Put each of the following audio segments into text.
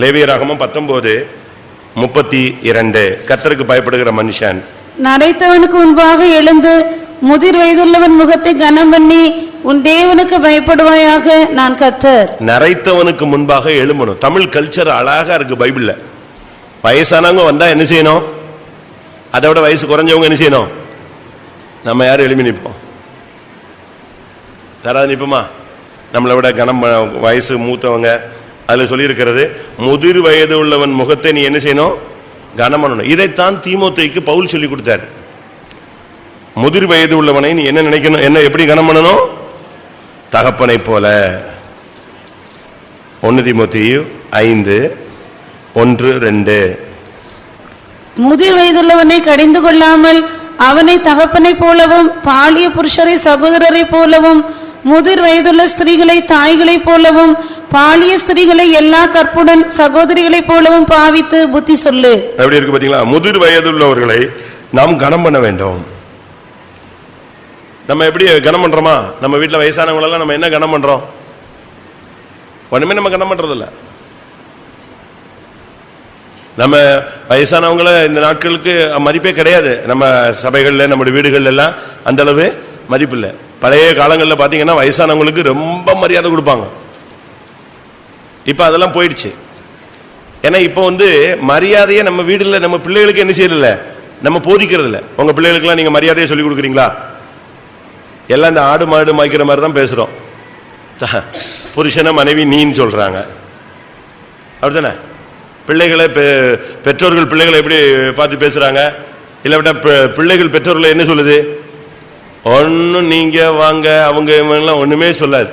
லேவியராகமம் பத்தொன்பது முப்பத்தி இரண்டு. கத்தருக்கு பயப்படுகிற மனுஷன். நரைத்தவனுக்கு முன்பாக எழுந்து முதிர் வயதுள்ளவன் முகத்தை கனம் பண்ணி உன் தேவனுக்கு பயப்படுவாயாக நான் கத்தர் நரைத்தவனுக்கு முன்பாக எழும்பணும். தமிழ் கல்ச்சர் அழகா இருக்கு பைபிள்ல. வயசானவங்க வந்தா என்ன செய்யணும்? அதை விட வயசு குறைஞ்சவங்க என்ன செய்யணும்? நம்ம யாரும் எழுப்பி நிற்போம்? யாராவது நிற்போமா? நம்மளை விட கனம் வயசு மூத்தவங்க அதுல சொல்லியிருக்கிறது முதிர் வயது உள்ளவன் முகத்தை நீ என்ன செய்யணும்? கனமனணும் இதைத்தான் தீமுத்தைக்கு பவுல் சொல்லி கொடுத்தாரு. முதிர் வயது உள்ளவனை நீ என்ன நினைக்கணும்? என்ன எப்படி கனம் பண்ணணும்? தகப்பனை போல. ஒன்னு தீமுத்தையும் ஐந்து ஒன்று ரெண்டு. முதிர் வயதுள்ளவனை கடிந்து கொள்ளாமல் அவனை தகப்பனை போலவும் பாலிய புருஷரை சகோதரரை போலவும் முதிர் வயதுள்ள ஸ்திரீகளை தாய்களைப் போலவும் பாலிய ஸ்திரீகளை எல்லா கற்புடன் சகோதரிகளை போலவும் பாவித்து புத்தி சொல்லு. எப்படி இருக்கு பாத்தீங்களா? முதிர் வயதுள்ளவர்களை நாம் கனம் பண்ண வேண்டும். நம்ம எப்படி கனம் பண்றோமா? நம்ம வீட்டில் வயசானவங்களெல்லாம் நம்ம என்ன கனம் பண்றோம்? ஒண்ணுமே நம்ம கனம் பண்றதில்ல. நம்ம வயசானவங்கள இந்த நாட்களுக்கு மதிப்பே கிடையாது. நம்ம சபைகள்ல நம்முடைய வீடுகள்ல எல்லாம் அந்த அளவு மதிப்பு இல்லை பழைய காலங்களில் பார்த்தீங்கன்னா வயசானவங்களுக்கு ரொம்ப மரியாதை கொடுப்பாங்க. இப்போ அதெல்லாம் போயிடுச்சு. ஏன்னா இப்போ வந்து மரியாதையை நம்ம வீடுல நம்ம பிள்ளைகளுக்கு என்ன செய்யறதில்ல? நம்ம போதிக்கிறது இல்லை உங்கள் பிள்ளைகளுக்குலாம் நீங்கள் மரியாதையை சொல்லி கொடுக்குறீங்களா? எல்லாம் இந்த ஆடு மாடு மாய்க்கிற மாதிரி தான் பேசுகிறோம் த- புருஷனை மனைவி நீன்னு சொல்கிறாங்க அப்படிதானே பிள்ளைகளை பெ- பெற்றோர்கள் பிள்ளைகளை எப்படி பார்த்து பேசுகிறாங்க இல்லாவிட்டா பிள்ளைகள் பெற்றோர்களை என்ன சொல்லுது? ஒன்றும் நீங்கள் வாங்க அவங்க இவங்கெல்லாம் ஒன்றுமே சொல்லாது.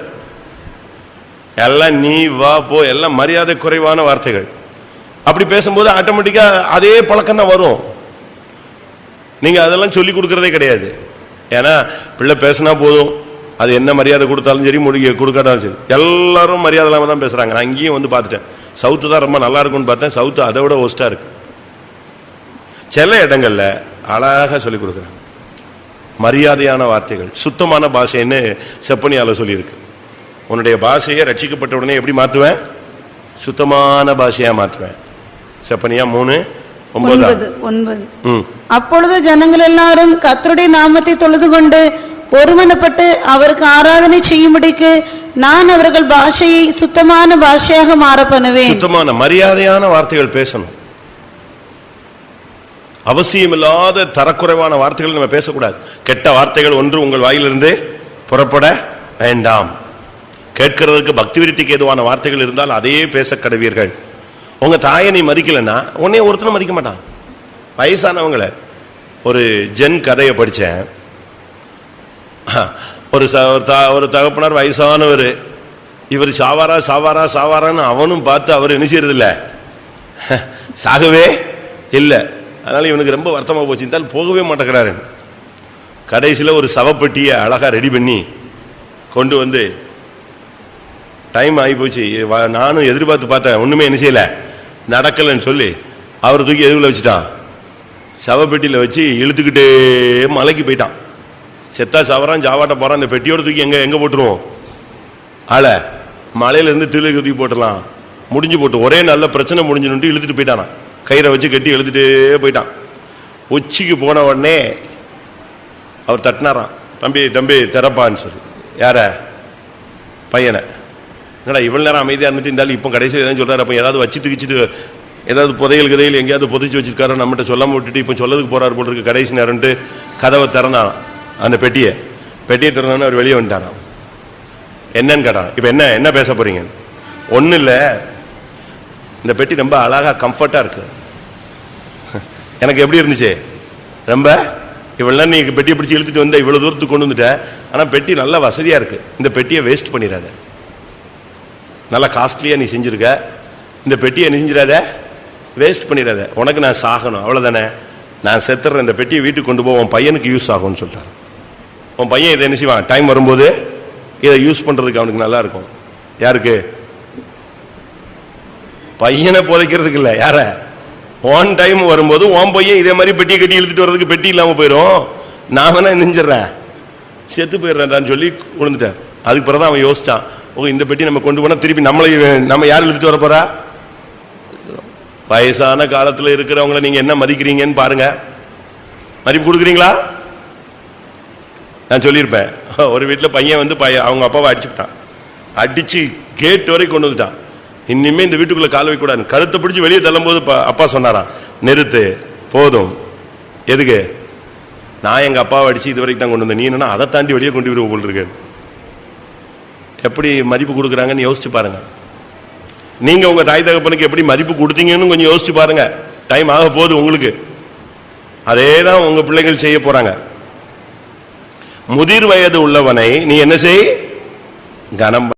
எல்லாம் நீ வா போ எல்லாம் மரியாதை குறைவான வார்த்தைகள். அப்படி பேசும்போது ஆட்டோமேட்டிக்கா அதே பழக்கம் தான் வரும். நீங்க அதெல்லாம் சொல்லி கொடுக்கறதே கிடையாது. ஏன்னா பிள்ளை பேசினா போதும். அது என்ன மரியாதை கொடுத்தாலும் சரி முடிக்க கொடுக்காட்டாலும் சரி. எல்லாரும் மரியாதை தான் பேசுறாங்க. நான் இங்கேயும் வந்து பார்த்துட்டேன். சவுத்து தான் ரொம்ப நல்லா இருக்கும்னு பார்த்தேன். சவுத்து அதை விட ஒஸ்ட்டாக இருக்கு. சில இடங்கள்ல அழகா சொல்லிக் கொடுக்குறாங்க. மரியாதையான வார்த்தைகள். சுத்தமான பாஷைன்னு செப்பனியால சொல்லியிருக்கு. உன்னுடைய பாஷையை ரட்சிக்கப்பட்ட உடனே எப்படி மாத்துவேன்? சுத்தமான பாஷையா மாத்துவேன். செப்பனியா மூணு ஒன்பது ஒன்பது. அப்பொழுது ஜனங்கள் எல்லாரும் கர்த்தருடைய நாமத்தை தொழுது கொண்டு ஒருமனப்பட்டு அவருக்கு ஆராதனை செய்யும்படிக்கு நான் அவர்கள் பாஷையை சுத்தமான பாஷையாக மாற பண்ணுவேன். சுத்தமான மரியாதையான வார்த்தைகள் பேசணும். அவசியமில்லாத தரக்குறைவான வார்த்தைகள் நம்ம பேசக்கூடாது. கெட்ட வார்த்தைகள் ஒன்று உங்கள் வாயிலிருந்து புறப்பட வேண்டாம். கேட்கிறதுக்கு பக்தி விருத்திக்கு ஏதுவான வார்த்தைகள் இருந்தால் அதையே பேச கடவீர்கள் உங்க தாயை நீ மதிக்கலைன்னா உன்னைய ஒருத்தனும் மதிக்க மாட்டான். வயசானவங்கள ஒரு ஜென் கதையை படித்தேன் ஒரு ச- ஒரு ஒரு தகப்பனார் வயசானவர். இவர் சாவாரா சாவாரா சாவாரான்னு அவனும் பார்த்து அவர் என்ன செய்யறதில்ல. சாகவே இல்லை. அதனால் இவனுக்கு ரொம்ப வருத்தமாக போச்சு. இருந்தாலும் போகவே மாட்டேங்கிறாரு. கடைசியில் ஒரு சவப்பெட்டியை அழகாக ரெடி பண்ணி கொண்டு வந்து டைம் ஆகி போச்சு. நானும் எதிர்பார்த்து பார்த்தேன். ஒன்றுமே என்ன செய்யலை. நடக்கலைன்னு சொல்லி அவர் தூக்கி எதுவில் வச்சுட்டான்? சவப்பெட்டியில் வச்சு இழுத்துக்கிட்டே மலைக்கு போயிட்டான். செத்தா சவரான் ஜாவாட்ட போகிறான் இந்த பெட்டியோட தூக்கி எங்கே எங்கே போட்டுருவோம்? ஆளை மலையிலேருந்து இருந்து தூக்கி போட்டுடலாம். முடிஞ்சு போட்டு ஒரே நல்ல பிரச்சனை முடிஞ்சுன்னு இழுத்துட்டு போயிட்டானா. கயிறை வச்சு கட்டி இழுத்துட்டே போயிட்டான். உச்சிக்கு போன உடனே அவர் தட்டினாராம். தம்பி தம்பி திறப்பான்னு சொல்லி. யார? பையனை. என்னடா இவ்வளோ நேரம் அமைதியாக இருந்துட்டு இருந்தாலும் இப்போ கடைசியில் எதாவது சொல்கிறார் அப்போ ஏதாவது வச்சுட்டு கிச்சிட்டு ஏதாவது புதையல் கதையில் எங்கேயாவது புதைச்சி வச்சிருக்காரு? நம்மகிட்ட சொல்லாமல் விட்டுட்டு இப்போ சொல்லதுக்கு போகிறார் போல் இருக்கு. கடைசி நேரம்ட்டு கதவை திறந்தான் அந்த பெட்டியை. பெட்டியை திறந்தோன்னு அவர் வெளியே வந்துட்டாராம். என்னன்னு கேட்டான் இப்போ என்ன என்ன பேச போகிறீங்க ஒன்றும் இல்லை. இந்த பெட்டி ரொம்ப அழகா கம்ஃபர்ட்டாக இருக்குது எனக்கு எப்படி இருந்துச்சு? ரொம்ப? இவ்வளோ நீங்கள் பெட்டியை பிடிச்சி இழுத்துட்டு வந்த இவ்வளோ தூரத்துக்கு கொண்டு வந்துட்டேன் ஆனால் பெட்டி நல்லா வசதியாக இருக்குது இந்த பெட்டியை வேஸ்ட் பண்ணிடாத. நல்லா காஸ்ட்லியாக நீ செஞ்சுருக்க. இந்த பெட்டியை நெஞ்சிடாத செஞ்சிடாத. வேஸ்ட் பண்ணிடாத. உனக்கு நான் சாகணும். அவ்வளோதானே நான் செத்துறேன். இந்த பெட்டியை வீட்டுக்கு கொண்டு போவோம் உன் பையனுக்கு யூஸ் ஆகும்னு சொல்லிட்டார். உன் பையன் இதை என்ன செய்வான்? டைம் வரும்போது இதை யூஸ் பண்ணுறதுக்கு அவனுக்கு நல்லா இருக்கும். யாருக்கு? பையனை புதைக்கிறதுக்கு இல்லை. யார? ஓன் டைம் வரும்போது உன் பையன் இதே மாதிரி பெட்டியை கட்டி இழுத்துட்டு வர்றதுக்கு பெட்டி இல்லாமல் போயிடும் நான் வேணா நெஞ்சிடுறேன் செத்து போயிடுறேன்டான்னு சொல்லி விழுந்துட்டார் அதுக்கு பிறகு அவன் யோசிச்சான். ஓ இந்த பெட்டி நம்ம கொண்டு போனா திருப்பி நம்மளை நம்ம யார் இழுத்துட்டு வர போறா? வயசான காலத்தில் இருக்கிறவங்கள நீங்க என்ன மதிக்கிறீங்கன்னு பாருங்க. மதிப்பு கொடுக்குறீங்களா? நான் சொல்லியிருப்பேன். ஒரு வீட்டில் பையன் வந்து பையன் அவங்க அப்பாவை அடிச்சுட்டான் அடிச்சு கேட் வரை கொண்டு வந்துட்டான். இனிமேல் இந்த வீட்டுக்குள்ள கால் வைக்கக்கூடாது கழுத்தை பிடிச்சி வெளியே தள்ளும்போது அப்பா சொன்னாராம் நிறுத்து போதும். எதுக்கு? நான் எங்க அப்பாவை அடிச்சு இது வரைக்கும் தான் கொண்டு வந்தேன். நீ என்னன்னா அதை தாண்டி வெளியே கொண்டு வருவ போல் எப்படி மதிப்பு கொடுக்குறாங்கன்னு யோசிச்சு பாருங்க. நீங்க உங்க தாய் தகப்பனுக்கு எப்படி மதிப்பு கொடுத்தீங்கன்னு கொஞ்சம் யோசிச்சு பாருங்க. டைம் ஆக போகுது உங்களுக்கு. அதே தான் உங்க பிள்ளைகள் செய்ய போறாங்க. முதிர் வயது உள்ளவனை நீ என்ன செய்? கனம்